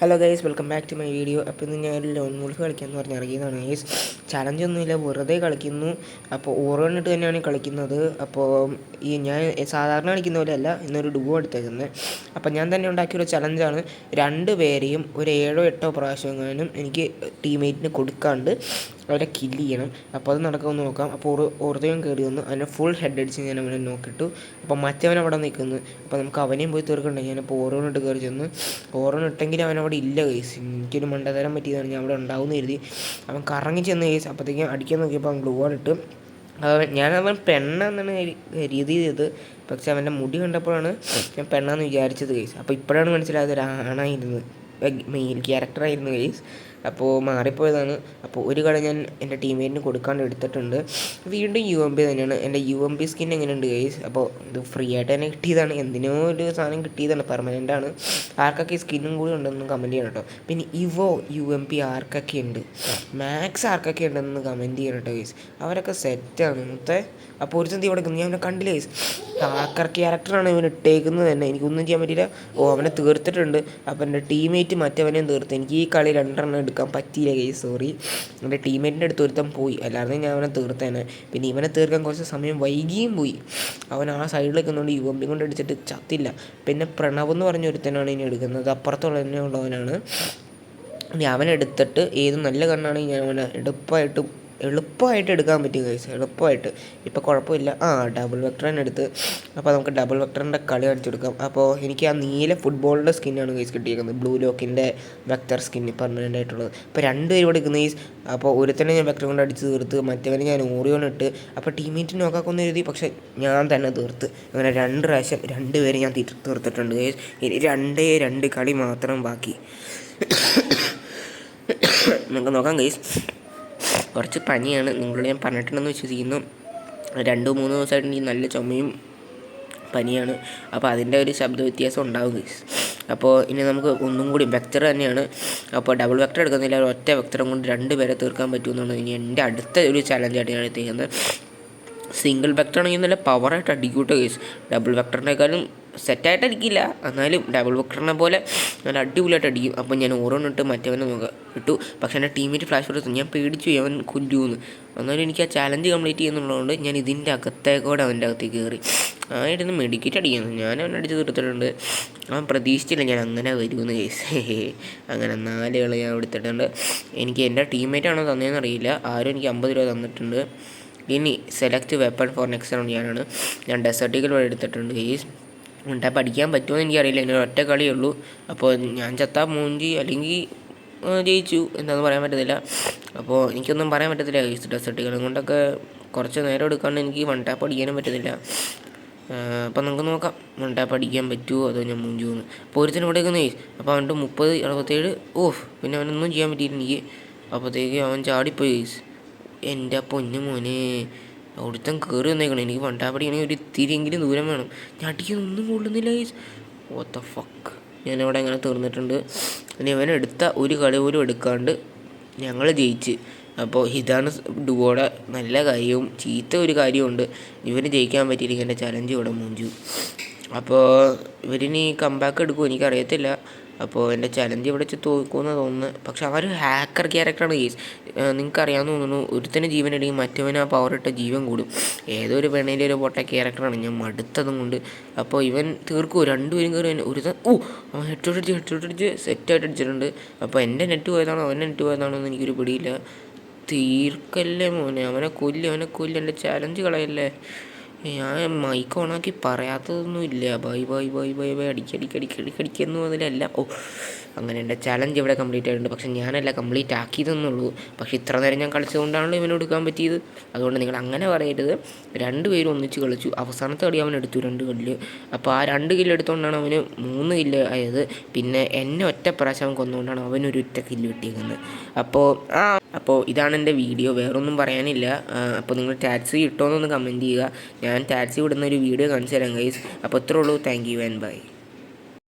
Hello guys welcome back to my video അപ്പോൾ ഇന്ന് ഞാൻ ഒരു ലോൺ വോൾഫ് കളിക്കാമെന്ന് പറഞ്ഞ് ഇറങ്ങിയതാണ് ഗൈസ് ചലഞ്ച് ഒന്നുമില്ല വെറുതെ കളിക്കുന്നു. അപ്പോൾ ഓരോന്നിട്ട് തന്നെയാണ് കളിക്കുന്നത്. അപ്പോൾ ഈ ഞാൻ സാധാരണ കളിക്കുന്ന പോലെ അല്ല ഇന്നൊരു ഡുവോ എടുത്തേക്കുന്നത് അപ്പോൾ ഞാൻ തന്നെ ഉണ്ടാക്കിയൊരു ചലഞ്ചാണ് രണ്ട് പേരെയും ഒരു ഏഴോ എട്ടോ പ്രാവശ്യമെങ്ങാനും എനിക്ക് ടീമേറ്റിന് കൊടുക്കാണ്ട് അവരെ കില്ല് ചെയ്യണം. അപ്പോൾ അത് നടക്കുമെന്ന് നോക്കാം. അപ്പോൾ ഓർദ്ദയം കയറി വന്നു അതിനെ ഫുൾ ഹെഡ് അടിച്ച് ഞാൻ അവനെ നോക്കിട്ടു അപ്പോൾ മറ്റവൻ അവിടെ നിൽക്കുന്നു അപ്പോൾ നമുക്ക് അവനെയും പോയി തീർക്കണ്ടേ? ഞാനിപ്പോൾ ഓരോന്നിട്ട് കയറി ചെന്ന്. ഓരോന്നിട്ടെങ്കിലും അവൻ അവിടെ ഇല്ല കേസ് എനിക്കൊരു മണ്ടതരം പറ്റിയതാണ്. ഞാൻ അവിടെ ഉണ്ടാവുമെന്ന് കരുതി. അവൻ കറങ്ങി ചെന്ന് കേസ് അപ്പോഴത്തേക്കും അടിക്കാൻ നോക്കിയപ്പോൾ അവൻ ഗ്ലൂ ഇട്ട്. അവൻ ഞാനവൻ പെണ്ണെന്നാണ് രീതി ചെയ്തത്. പക്ഷെ അവന്റെ മുടി കണ്ടപ്പോഴാണ് ഞാൻ പെണ്ണാന്ന് വിചാരിച്ചത് കേസ് അപ്പോൾ ഇപ്പോഴാണ് മനസ്സിലായത് ഒരു ആണായിരുന്നു മെയിൽ ക്യാരക്ടറായിരുന്നു ഗെയ്സ് അപ്പോൾ മാറിപ്പോയതാണ്. അപ്പോൾ ഒരു കട ഞാൻ എന്റെ ടീമേറ്റിന് കൊടുക്കാണ്ട് എടുത്തിട്ടുണ്ട്. വീണ്ടും യു എം പി തന്നെയാണ്. എന്റെ യു എം പി സ്കിൻ എങ്ങനെയുണ്ട് ഗെയ്സ് അപ്പോൾ ഇത് ഫ്രീ ആയിട്ട് തന്നെ കിട്ടിയതാണ്. എന്തിനോ ഒരു സാധനം കിട്ടിയതാണ് പെർമനന്റ് ആണ്. ആർക്കൊക്കെ ഈ സ്കിന്നും കൂടി ഉണ്ടെന്ന് കമന്റ് ചെയ്യണം കേട്ടോ പിന്നെ ഇവോ യു എം പി ആർക്കൊക്കെ ഉണ്ട്? മാക്സ് ആർക്കൊക്കെ ഉണ്ടെന്ന് കമന്റ് ചെയ്യണം കേട്ടോ ഗെയ്സ് അവരൊക്കെ സെറ്റാണ് മൊത്തം അപ്പോൾ ഒരു സന്ധി ഇവിടെ ഞാൻ അവനെ കണ്ടില്ല ഗെയ്സ് ഹാക്കർ ക്യാരക്ടറാണ് ഇവൻ ഇട്ടേക്കുന്നത് തന്നെ. എനിക്കൊന്നും ചെയ്യാൻ പറ്റില്ല ഓ അവനെ തീർത്തിട്ടുണ്ട്. അപ്പോൾ എന്റെ ടീമേറ്റ് മറ്റവനെയും തീർത്ത്. എനിക്ക് ഈ കളി രണ്ടെണ്ണം എടുക്കാൻ പറ്റിയില്ല കൈ സോറി എന്റെ ടീമേറ്റിന്റെ അടുത്ത് ഒരുത്തം പോയി. അല്ലാതെ ഞാൻ അവനെ തീർത്തേനെ. പിന്നെ ഇവനെ തീർക്കാൻ കുറച്ച് സമയം വൈകിയും പോയി. അവൻ ആ സൈഡിൽ നിൽക്കുന്നതുകൊണ്ട് യു എം പി കൊണ്ട് അടിച്ചിട്ട് ചത്തില്ല. പിന്നെ പ്രണവ് എന്ന് പറഞ്ഞ ഒരുത്തനാണ് ഇനി എടുക്കുന്നത്. അപ്പുറത്തുള്ള തന്നെ ഉള്ളവനാണ് ഇനി അവനെടുത്തിട്ട് ഏത് നല്ല കണ്ണാണെങ്കിൽ ഞാൻ അവനെ എടുപ്പായിട്ട് എളുപ്പമായിട്ട് എടുക്കാൻ പറ്റും ഗൈസ് എളുപ്പമായിട്ട്. ഇപ്പോൾ കുഴപ്പമില്ല. ആ ഡബിൾ വെക്ടറിനെ എടുത്ത്. അപ്പോൾ നമുക്ക് ഡബിൾ വെക്ടറിന്റെ കളി കാണിച്ചെടുക്കാം അപ്പോൾ എനിക്ക് ആ നീല ഫുട്ബോളിന്റെ സ്കിന്നാണ് ഗൈസ് കിട്ടിയിരിക്കുന്നത്. ബ്ലൂ ലോക്കിന്റെ വെക്ടർ സ്കിൻ പെർമനന്റ് ആയിട്ടുള്ളത്. അപ്പോൾ രണ്ട് പേരും എടുക്കുന്ന ഗൈസ് അപ്പോൾ ഒരുത്തനെ ഞാൻ വെക്ടർ കൊണ്ട് അടിച്ച് തീർത്ത് മറ്റവനെ ഞാൻ ഓറിയോൺ ഇട്ട്. അപ്പോൾ ടീമേറ്റ് നോക്കാക്കൊന്നും എഴുതി പക്ഷേ ഞാൻ തന്നെ തീർത്ത്. അങ്ങനെ രണ്ട് പ്രാവശ്യം രണ്ട് പേര് ഞാൻ തീർത്തിട്ടുണ്ട് ഗൈസ് ഇനി രണ്ടേ രണ്ട് കളി മാത്രം ബാക്കി. നമുക്ക് നോക്കാം ഗൈസ് കുറച്ച് പനിയാണ്. നിങ്ങളോട് ഞാൻ പറഞ്ഞിട്ടുണ്ടെന്ന് വിശ്വസിക്കുന്നു. രണ്ട് മൂന്ന് ദിവസമായിട്ട് എനിക്ക് നല്ല ചുമയും പനിയാണ്. അപ്പോൾ അതിന്റെ ഒരു ശബ്ദ വ്യത്യാസം ഉണ്ടാവും അപ്പോൾ ഇനി നമുക്ക് ഒന്നും കൂടി വെക്ടർ തന്നെയാണ്. അപ്പോൾ ഡബിൾ വെക്റ്റർ എടുക്കുന്നില്ല. ഒറ്റ വെക്റ്ററും കൊണ്ട് രണ്ട് പേരെ തീർക്കാൻ പറ്റുമെന്നാണ് ഇനി എന്റെ അടുത്ത ഒരു ചലഞ്ചായിട്ട് ഞാൻ എടുത്തിരിക്കുന്നത് സിംഗിൾ വെക്ടർ ആണെങ്കിൽ നല്ല പവറായിട്ട് അടിക്കൂട്ടോ കേസ് ഡബിൾ വെക്ടറിനേക്കാളും സെറ്റായിട്ട് അടിക്കില്ല. എന്നാലും ഡബിൾ വെക്ടറിനെ പോലെ നല്ല അടിപൊളിയായിട്ട് അടിക്കും. അപ്പം ഞാൻ ഓരോന്നിട്ട് മറ്റവനെ ഇട്ടു. പക്ഷേ എന്റെ ടീമിന്റെ ഫ്ലാഷ് കൊടുത്തു ഞാൻ പേടിച്ചു അവൻ കൊല്ലുമെന്ന് എന്നാലും എനിക്ക് ആ ചാലഞ്ച് കംപ്ലീറ്റ് ചെയ്യുന്നുള്ളതുകൊണ്ട് ഞാൻ ഇതിന്റെ അകത്തേക്കൂടെ അവന്റെ അകത്തേക്ക് കയറി. ആയിരുന്നു മെഡിക്കേറ്റ് അടിക്കുന്നു. ഞാൻ അവൻ അടിച്ച് തീർത്തിട്ടുണ്ട്. അവൻ പ്രതീക്ഷിച്ചില്ല ഞാൻ അങ്ങനെ വരുമെന്ന് കേസ് അങ്ങനെ നാല് കളി ഞാൻ എടുത്തിട്ടുണ്ട് എനിക്ക് എന്റെ ടീമേറ്റാണോ തന്നതെന്ന് അറിയില്ല. ആരും എനിക്ക് അമ്പത് രൂപ തന്നിട്ടുണ്ട്. ഇനി select weapon for next round ഞാനാണ്. ഞാൻ ഡെസർട്ടിക്കൽ വഴി എടുത്തിട്ടുണ്ട്. ഈ ഉണ്ടാ പഠിക്കാൻ പറ്റുമോ എനിക്കറിയില്ല. എന്റെ ഒറ്റ കളിയേ ഉള്ളൂ അപ്പോൾ ഞാൻ ചത്താ മൂഞ്ചി അല്ലെങ്കിൽ ജയിച്ചു എന്താണെന്ന് പറയാൻ പറ്റത്തില്ല. അപ്പോൾ എനിക്കൊന്നും പറയാൻ പറ്റത്തില്ല. ഈ ഡെസർട്ടിക്കൽ കൊണ്ടൊക്കെ കുറച്ച് നേരം എടുക്കാണ്ട് എനിക്ക് വൺ ടാപ്പ് അടിക്കാനും പറ്റത്തില്ല. അപ്പോൾ നമുക്ക് നോക്കാം. വൺ ടാപ്പ് അടിക്കാൻ പറ്റുമോ അതോ ഞാൻ മൂഞ്ചു പോകുന്നു അപ്പോൾ ഒരുത്തിന് ഇവിടെ നിൽക്കുന്ന അപ്പോൾ അവന്റെ മുപ്പത് അറുപത്തേഴ് ഓഫ് പിന്നെ അവനൊന്നും ചെയ്യാൻ പറ്റിയില്ല അപ്പോഴത്തേക്ക് അവൻ ചാടിപ്പോയി. ഗെയ്സ് എന്റെ പൊന്നു മോനെ. അവിടുത്തെ കയറി വന്നേക്കണം. എനിക്ക് വണ്ടാപ്പടിയാണെങ്കിൽ ഒരു ഇത്തിരിയെങ്കിലും ദൂരം വേണം. ഞാൻ അടിക്കൊന്നും കൊള്ളുന്നില്ല ഗൈസ് ഓത്ത ഫക്ക് ഞാനവിടെ അങ്ങനെ തീർന്നിട്ടുണ്ട്. പിന്നെ ഇവൻ എടുത്ത ഒരു കളി പോലും എടുക്കാണ്ട് ഞങ്ങൾ ജയിച്ച്. അപ്പോൾ ഇതാണ് ഡുവോടെ നല്ല കാര്യവും. ചീത്ത ഒരു കാര്യമുണ്ട് ഇവന് ജയിക്കാൻ പറ്റിയില്ലെങ്കിൽ എന്റെ ചലഞ്ച് ഇവിടെ മൂഞ്ചു. അപ്പോൾ ഇവരിനി കമ്പാക്ക് എടുക്കുമോ എനിക്കറിയത്തില്ല. അപ്പോൾ എന്റെ ചലഞ്ച് ഇവിടെ വെച്ച് തോക്കുമെന്ന് തോന്നുന്നു പക്ഷെ ഒരു ഹാക്കർ ക്യാരക്ടറാണ് കേസ് നിങ്ങൾക്കറിയാമെന്ന് തോന്നുന്നു ഒരുത്തന് ജീവൻ ഇടയും മറ്റവന് ആ പവർ ഇട്ട ജീവൻ കൂടും. ഏതോ ഒരു ഒരു പൊട്ട ക്യാരക്ടറാണ് ഞാൻ മടുത്തതും കൊണ്ട്. അപ്പോൾ ഇവൻ തീർക്കും. രണ്ടുപേരും കയറി ഒരു ഓ അവൻ ഹെഡ് അടിച്ച് ഹെഡ് അടിച്ച് സെറ്റായിട്ട് അടിച്ചിട്ടുണ്ട്. അപ്പോൾ എന്റെ നെറ്റ് പോയതാണോ? അവന്റെ നെറ്റ് പോയതാണോ എന്ന് എനിക്കൊരു പിടിയില്ല. തീർക്കല്ലേ മോനെ. അവനെ കൊല്ലി അവനെ കൊല്ലി. എന്റെ ചലഞ്ച് കളയല്ലേ. ഞാൻ മൈക്ക് ഓണാക്കി പറയാത്തതൊന്നും ഇല്ല. Bye bye bye bye bye അടിക്കടിക്കടിക്കടിക്കടിക്കുന്നു അതിലല്ല. ഓ അങ്ങനെ എന്റെ ചലഞ്ച് ഇവിടെ കംപ്ലീറ്റ് ആയിട്ടുണ്ട്. പക്ഷെ ഞാനല്ല കംപ്ലീറ്റ് ആക്കിയതെന്നുള്ളൂ. പക്ഷെ ഇത്ര നേരം ഞാൻ കളിച്ചതുകൊണ്ടാണല്ലോ ഇവനെ എടുക്കാൻ പറ്റിയത്. അതുകൊണ്ട് നിങ്ങൾ അങ്ങനെ പറയരുത്. രണ്ടുപേരും ഒന്നിച്ച് കളിച്ചു. അവസാനത്തെ കളി അവൻ എടുത്തു രണ്ട് കല്ല്. അപ്പോൾ ആ രണ്ട് കില്ല് എടുത്തുകൊണ്ടാണ് അവന് മൂന്ന് കില്ല് ആയത്. പിന്നെ എന്നെ ഒറ്റ പ്രാവശ്യം അവൻ കൊന്നുകൊണ്ടാണ് അവനൊരു ഒറ്റ കില്ല് കിട്ടിയിരിക്കുന്നത് അപ്പോൾ ആ അപ്പോൾ ഇതാണ് എന്റെ വീഡിയോ വേറൊന്നും പറയാനില്ല. അപ്പോൾ നിങ്ങൾ ടാക്സി കിട്ടുമോ എന്നൊന്ന് കമന്റ് ചെയ്യുക. ഞാൻ ടാക്സി വിടുന്ന ഒരു വീഡിയോ കാണിച്ചു തരാം ഗൈസ് അപ്പോൾ ഇത്രേ ഉള്ളൂ. Thank you and bye.